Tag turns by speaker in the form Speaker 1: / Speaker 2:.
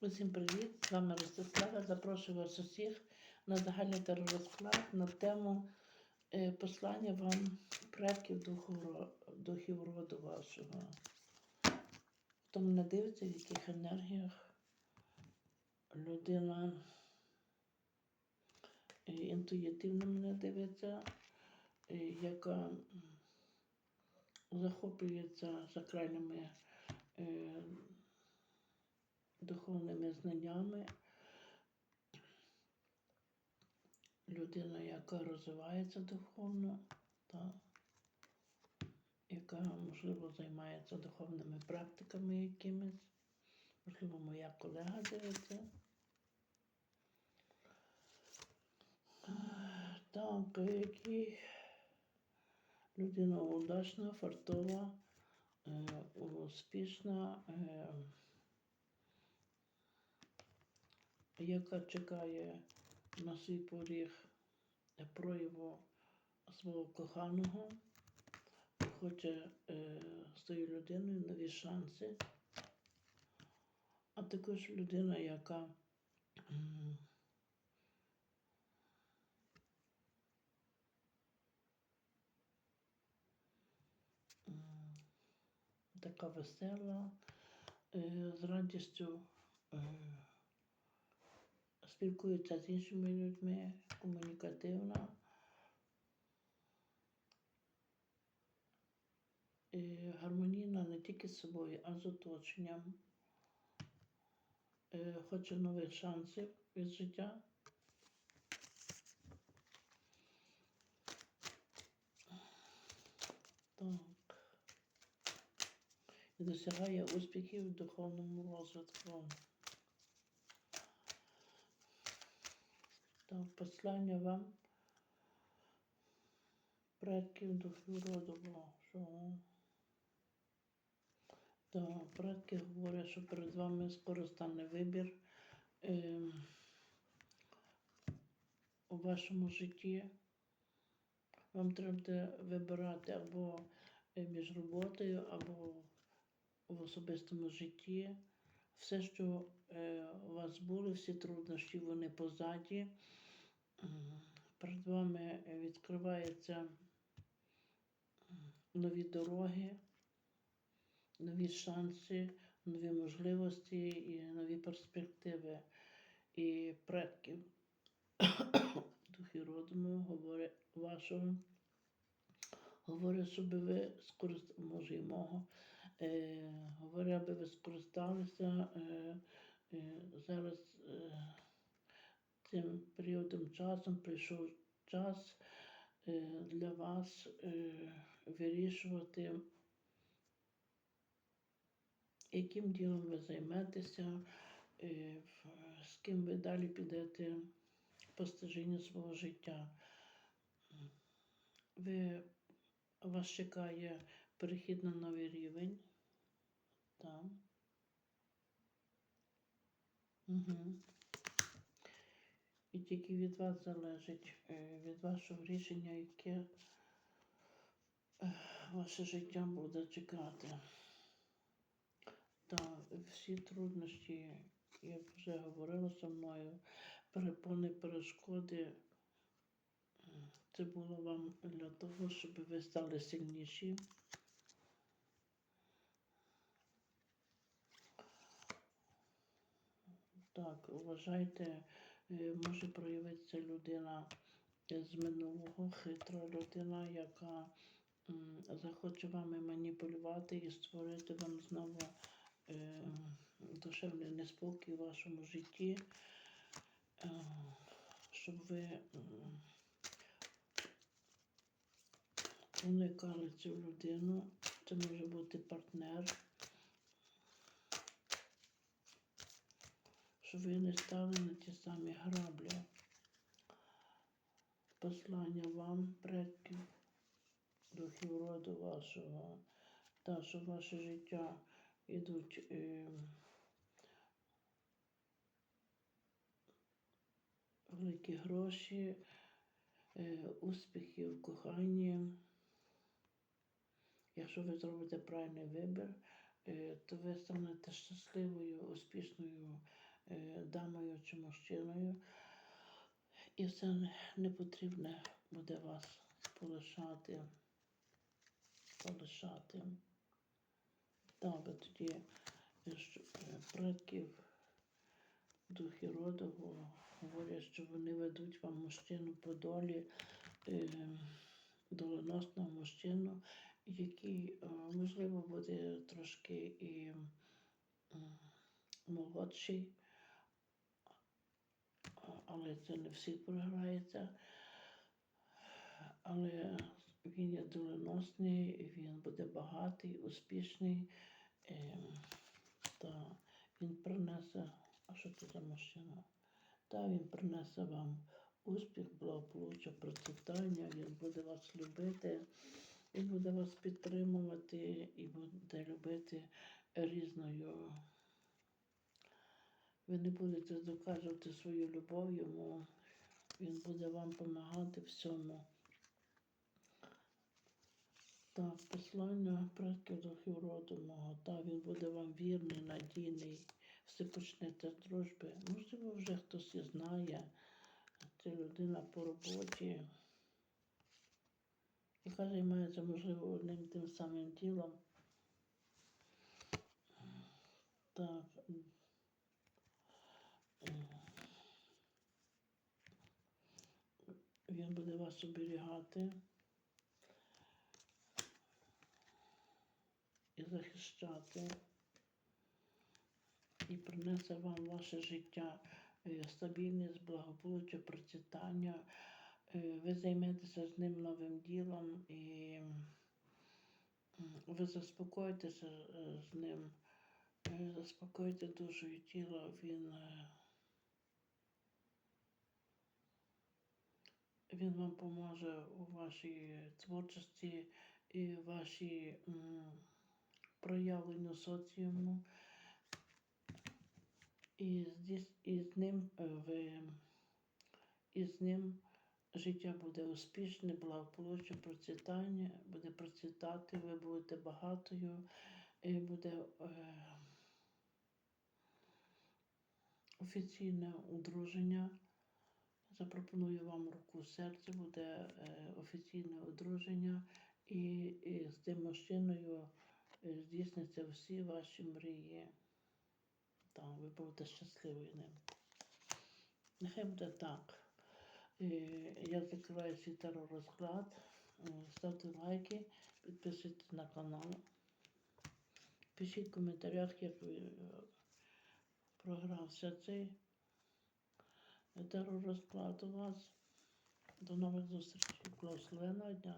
Speaker 1: Усім привіт! З вами Ростислава. Запрошую вас усіх на загальний теророзклад на тему е, послання вам предків духів роду вашого. Хто мене дивиться, в яких енергіях людина е, інтуїтивно мене дивиться, е, яка захоплюється сакральними духовними знаннями. Людина, яка розвивається духовно, та, яка, можливо, займається духовними практиками якимись. Можливо, моя колега дивиться. Е, Так, які людина удачна, фартова, е, успішна. Е, яка чекає на свій поріг прояву свого коханого, хоче е, з тою людиною нові шанси, а також людина, яка така весела, е, з радістю. Спілкується з іншими людьми, комунікативна. І гармонійна не тільки з собою, а з оточенням. Е, Хоче нових шансів від життя. Так. І досягає успіхів в духовному розвитку. Так, послання вам предків духів роду вашого. Так, предки говорять, що перед вами скоро стане вибір ем, у вашому житті. Вам треба вибирати або е, між роботою, або в особистому житті. Все, що е, у вас було, всі труднощі, вони позаді. Перед вами відкриваються нові дороги, нові шанси, нові можливості і нові перспективи. І предків духи родому говорять вашого. Говорять, щоб ви скорист... може і мого. Е, говорять, аби ви скористалися е, е, зараз е, цим періодом часом прийшов час е, для вас е, вирішувати, яким ділом ви займетеся, е, з ким ви далі підете по стежині свого життя. Ви, вас чекає перехід на новий рівень. Там. Угу. І тільки від вас залежить, е, від вашого рішення, яке е, ваше життя буде чекати. Та всі труднощі, як вже говорила зі мною, перепони, перешкоди. Це було вам для того, щоб ви стали сильніші. Так, вважайте, е, може проявитися людина з минулого, хитра людина, яка захоче вами маніпулювати і створити вам знову е, душевний неспокій у вашому житті, е, щоб ви уникали цю людину. Це може бути партнер. Щоб ви не стали на ті самі граблі. Послання вам, предків, духів роду вашого, та що ваше життя йдуть е, великі гроші, е, успіхи в коханні. Якщо ви зробите правильний вибір, е, то ви станете щасливою, успішною дамою чи мужчиною. І все не- непотрібне буде вас полишати. Полишати. Добре, тоді е, е, предків духи роду говорять, що вони ведуть вам мужчину по долі, е, доленосного мужчину, який, е, можливо, буде трошки і молодший, але це не всіх програється. Але він є доленосний, він буде багатий, успішний. Е, та він принесе, а що це за мужчина? Та він принесе вам успіх, благополуччя, процвітання, він буде вас любити, він буде вас підтримувати і буде любити різною. Ви не будете доказувати свою любов йому, він буде вам допомагати всьому. Так, послання предків духів роду мого. Та він буде вам вірний, надійний. Все почнете з дружби. Можливо, вже хтось і знає. Це людина по роботі, яка займається, можливо, одним тим самим ділом. Так. м, м. Він буде вас оберігати і захищати, і принесе вам ваше життя е, стабільність, благополуччя, процвітання. Е, Ви займетеся з ним новим ділом і ви заспокоїтеся е, з ним, е, заспокоїте душу і тіло. Він, він вам поможе у вашій творчості і вашій м, проявленню соціуму. І здесь, і з ним е, ви, і з ним життя буде успішне, благополуччя, процвітання, буде процвітати, ви будете багатою, і буде е, офіційне одруження. Запропоную вам руку серця, буде е, офіційне одруження, і, і з тим мужчиною е, здійсняться всі ваші мрії. Там ви будете щасливі ним. Нехай буде так. Е, Я закриваю свій розклад. Ставте лайки, підписуйтесь на канал. Пишіть в коментарях, як ви програвся цей розклад розкладу вас. До нових зустрічей. Благословеного дня.